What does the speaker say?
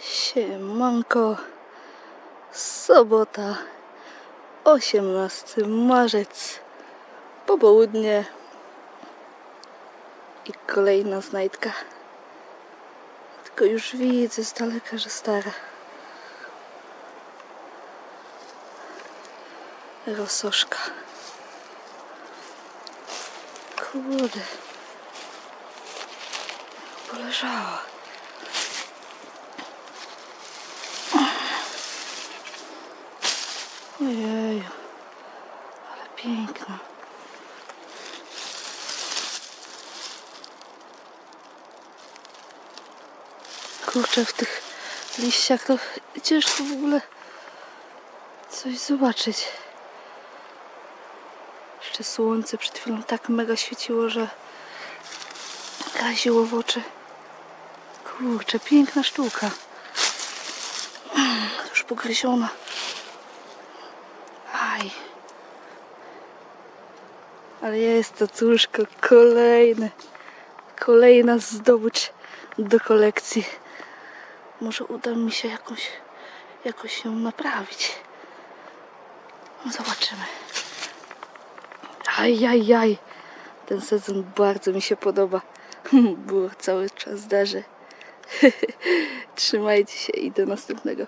Siemanko. Sobota. 18 marzec. Popołudnie. I kolejna znajdka. Tylko już widzę z daleka, że stara. Rososzka. Kurde. Poleżała. Ojej, ale piękna. Kurczę, w tych liściach to ciężko w ogóle coś zobaczyć. Jeszcze słońce przed chwilą tak mega świeciło, że raziło w oczy. Kurczę, piękna sztuka. Już pogryziona. Aj. Ale jest to cóżko, kolejny. Kolejna zdobycz do kolekcji. Może uda mi się jakąś, jakoś ją naprawić. Zobaczymy. Ajajaj. Ten sezon bardzo mi się podoba. Było cały czas darzy. Trzymajcie się i do następnego.